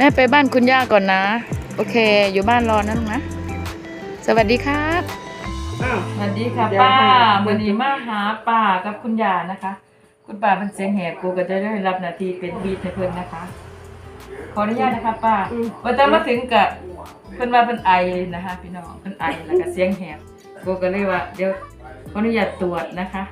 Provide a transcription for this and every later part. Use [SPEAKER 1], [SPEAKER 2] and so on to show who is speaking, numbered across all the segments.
[SPEAKER 1] แม่ไปบ้านคุณย่าก่อนนะ โอเค อยู่บ้านรอนะลุงนะ สวัสดีครับ
[SPEAKER 2] อ้าว
[SPEAKER 1] สวัสดีค่ะ
[SPEAKER 2] เดี๋ยว
[SPEAKER 1] ป้า
[SPEAKER 2] ให้
[SPEAKER 1] วันนี้มาหาป้ากับคุณย่านะคะ คุณป้าเป็นเสียงแหบกูก็จะได้รับหน้าที่เป็นบีทในเพิ่นนะคะ ขออนุญาตนะคะป้าวันตอนมาถึงกับเพิ่นว่าเพิ่นไอนะคะพี่น้องเพิ่นไอแล้วก็เสียงแหบกูก็เลยว่าเดี๋ยวขออนุญาตตรวจนะคะ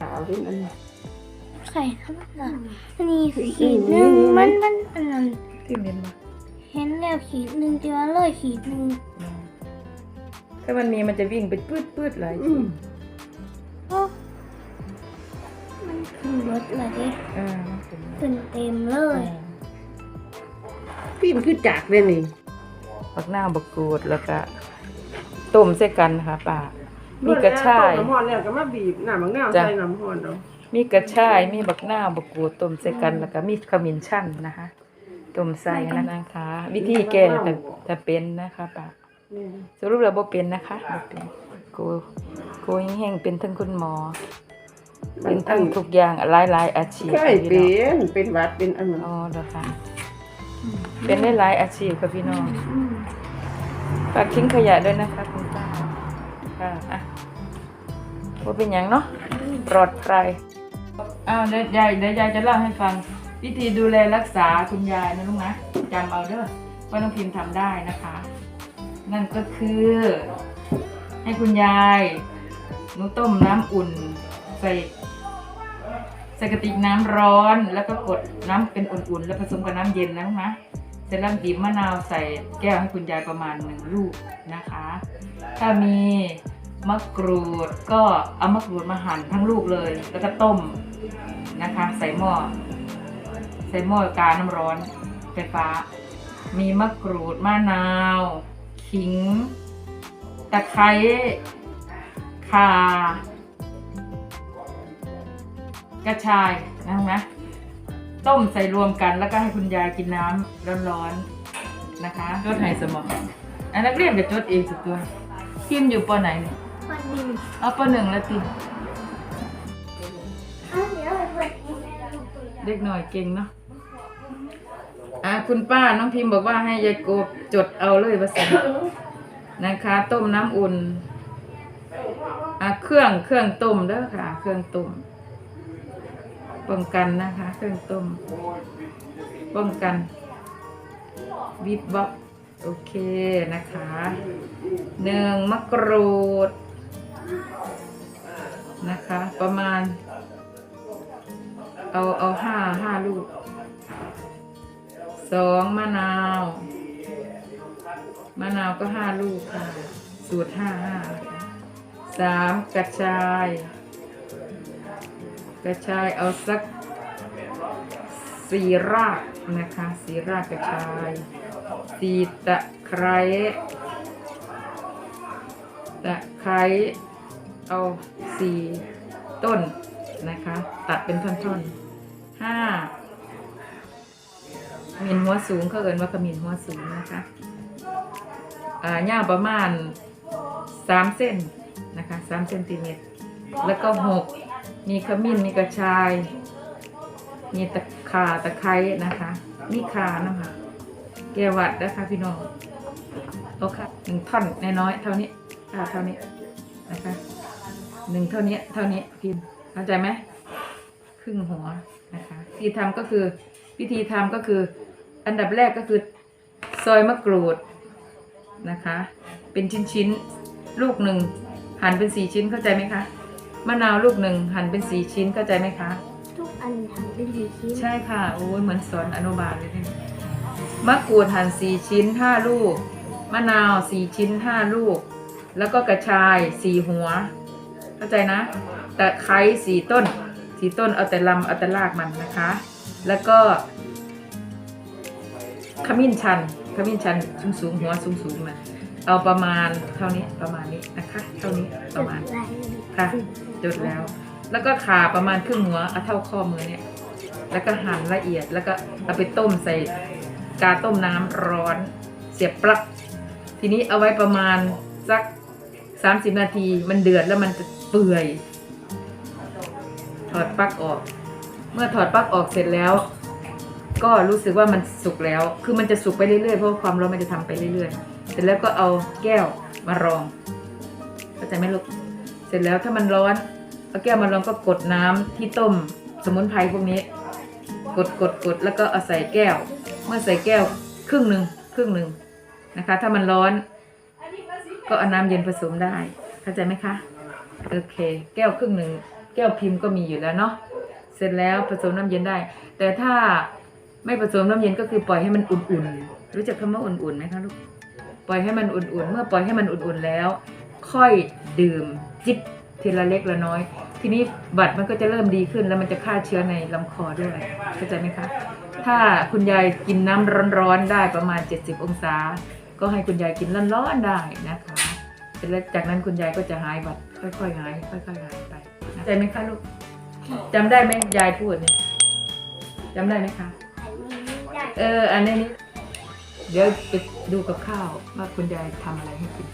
[SPEAKER 2] สาวที่มัน
[SPEAKER 3] ไข่ทั้งหมดน่ะอันนี้ขีดหนึ่งมันมันอันนั้น
[SPEAKER 1] ที่เรียนมา
[SPEAKER 3] เห็นแล้วขีดหนึ่งจะว่าเลยขีดหนึ่ง
[SPEAKER 1] ถ้ามันมีมันจะวิ่งเป็นปืดปืดๆเลย
[SPEAKER 2] อืม
[SPEAKER 3] โอ้มันขึ้นรถเลยดิ
[SPEAKER 1] อ่ามันเป็น
[SPEAKER 3] ขึ้นเต็มเลย
[SPEAKER 2] พี่มันคือจากเลยนี่
[SPEAKER 1] ปักหน้าบกกูดแล้วก็ต้มใส่กันค่ะป้า มีกระชาย
[SPEAKER 2] ต้มน้ำร้อนแล้วก็มาบีบน้ำมะนาว
[SPEAKER 1] จ้ะ
[SPEAKER 2] ใส่น้ำร้อนเอา
[SPEAKER 1] มีกระชาย มีบักหน้าบกกูดต้มใส่กันแล้วก็มีขมิ้นชั่นนะคะต้มใส่นะนะคะ วิธีแก้ถ้าถ้าเป็นนะคะป้า
[SPEAKER 2] นี่
[SPEAKER 1] สรุปแล้วบ่เป็นนะคะบ่เป็นกูกูแห้งๆเป็นทั้งคุณหมอ เป็นทั้งทุกอย่างหลายๆอาชีพ
[SPEAKER 2] เคยเป็นเป็นหวัดเป็นอันนั้น
[SPEAKER 1] อ๋อเหรอคะเป็นได้หลายอาชีพค่ะพี่น้องฝากทิ้งขยะด้วยนะคะคุณป้าค่ะอะ ว่าเป็นอย่างเนาะปลอดภัยอ้าวเดี๋ยวยายเดี๋ยวยายจะเล่าให้ฟัง วิธีดูแลรักษาคุณยายนะลูกนะจำเอาเด้อว่าน้องพิมพ์ทำได้นะคะ นั่นก็คือ ให้คุณยายหนูต้มน้ำอุ่นใส่ใส่กระติกน้ำร้อนแล้วก็กดน้ำเป็นอุ่นๆ แล้วผสมกับน้ำเย็นนะลูกนะเสร็จแล้วบีบมะนาวใส่แก้วให้คุณยายประมาณหนึ่งลูกนะคะ ถ้ามี มะกรูดก็เอามะกรูดมาหั่นทั้งลูกเลย แล้วก็ต้มนะคะ ใส่หม้อใส่หม้อกาน้ำร้อนไฟฟ้า มีมะกรูดมะนาว ขิง ตะไคร้ข่ากระชายนะนะต้มใส่รวมกันแล้วก็ให้คุณยายกินน้ำร้อนๆนะคะจดให้สมองอันนักเรียนไปจดเองสุดตัวพิมพ์อยู่ปไหนเนี่ย
[SPEAKER 3] วันหนึ่ง
[SPEAKER 1] เอาปหนึ่งแล้วติ
[SPEAKER 3] อ้าวเดี๋ยวไปเปิดให้แม่ดู
[SPEAKER 1] เด็กหน่อยเก่งเนาะอะคุณป้าน้องพิมพ์บอกว่าให้ยายโกบจดเอาเลยภาษานะคะ ต้มน้ำอุ่นอะเครื่องเครื่องต้มเด้อค่ะ เครื่องต้มป้องกันนะคะ เครื่องต้มป้องกันวิบวับโอเคนะคะหนึ่งมะกรูด นะคะ ประมาณ เอาเอาห้าห้าลูกสองมะนาว มะนาวก็ห้าลูกค่ะ สูตรห้าห้าสามกระชาย กระชายเอาสักสี่รากนะคะสี่รากกระชายสี่ตะไคร้ตะไคร้ เอาสี่ต้นนะคะ ตัดเป็นท่อนๆห้ามินหัวสูงเขาเอินว่าขมินหัวสูงนะคะอ่ายาวประมาณสามเส้นนะคะสามเซนติเมตรแล้วก็หกมีขมิ้นมีกระชาย มีตะขาตะไคร้นะคะมีขานะคะแก้วัดนะคะพี่น้องโอเคหนึ่งท่อนน้อยๆเท่านี้ค่ะเท่านี้นะคะ หนึ่งเท่านี้เท่านี้พิมพ์เข้าใจไหมครึ่งหัวนะคะวิธีทำก็คือวิธีทำก็คือ อันดับแรกก็คือซอยมะกรูดนะคะ เป็นชิ้นๆลูกหนึ่งหั่นเป็นสี่ชิ้นเข้าใจไหมคะมะนาวลูกหนึ่งหั่นเป็นสี่ชิ้นเข้าใจไหมคะ
[SPEAKER 3] ทุกอันทำเป็นสีชิ้น
[SPEAKER 1] ใช่ค่ะโอ้ยเหมือนสอนอนุบาลเลยเนี่ยมะกรูดหั่นสี่ชิ้นห้าลูก มะนาวสี่ชิ้นห้าลูก แล้วก็กระชายสี่หัว เข้าใจนะตะไคร้สี่ต้นสี่ต้นเอาแต่ลำเอาแต่รากมันนะคะ แล้วก็ขมิ้นชันขมิ้นชันสูงสูงหัวสูงสูงๆนะเอาประมาณเท่านี้ประมาณนี้นะคะเท่านี้ประมาณค่ะจดแล้ว แล้วก็ขาประมาณครึ่งหัวเอาเท่าข้อมือเนี่ยแล้วก็หั่นละเอียดแล้วก็เอาไปต้มใส่กาต้มน้ำร้อนเสียบปลั๊กทีนี้เอาไว้ประมาณสัก 30 นาทีมันเดือดแล้วมันจะ เปื่อย ถอดปลั๊กออก เมื่อถอดปลั๊กออกเสร็จแล้ว ก็รู้สึกว่ามันสุกแล้ว คือมันจะสุกไปเรื่อยๆเพราะความร้อนมันจะทำไปเรื่อยๆ เสร็จแล้วก็เอาแก้วมารองเข้าใจไหมลูกเสร็จแล้วถ้ามันร้อนเอาแก้วมาลองก็กดน้ำที่ต้มสมุนไพรพวกนี้ กดกดกดแล้วก็เอาใส่แก้ว เมื่อใส่แก้วครึ่งหนึ่งครึ่งหนึ่งนะคะ ถ้ามันร้อน ก็เอาน้ำเย็นผสมได้เข้าใจไหมคะ โอเค แก้วครึ่งหนึ่งแก้วพิมพ์ก็มีอยู่แล้วเนาะเสร็จแล้วผสมน้ำเย็นได้ แต่ถ้าไม่ผสมน้ำเย็นก็คือปล่อยให้มันอุ่นๆ รู้จักคำว่าอุ่นๆไหมคะลูกปล่อยให้มันอุ่นๆ เมื่อปล่อยให้มันอุ่นๆแล้ว ค่อยดื่มจิบทีละเล็กละน้อย ทีนี้บัตรมันก็จะเริ่มดีขึ้นแล้วมันจะฆ่าเชื้อในลำคอด้วยเข้าใจไหมคะถ้าคุณยายกินน้ำร้อนๆได้ประมาณ 70 องศา ก็ให้คุณยายกินร้อนๆได้นะคะเสร็จแล้วจากนั้นคุณยายก็จะหายบัตร ค่อยๆหายค่อยๆหายไปเข้าใจไหมคะลูกจำได้ไหมยายพูดเนี่ยจำได้ไหมคะเออ อันนี้นี่เดี๋ยวไปดูกับข้าวว่าคุณยายทำอะไรให้กิน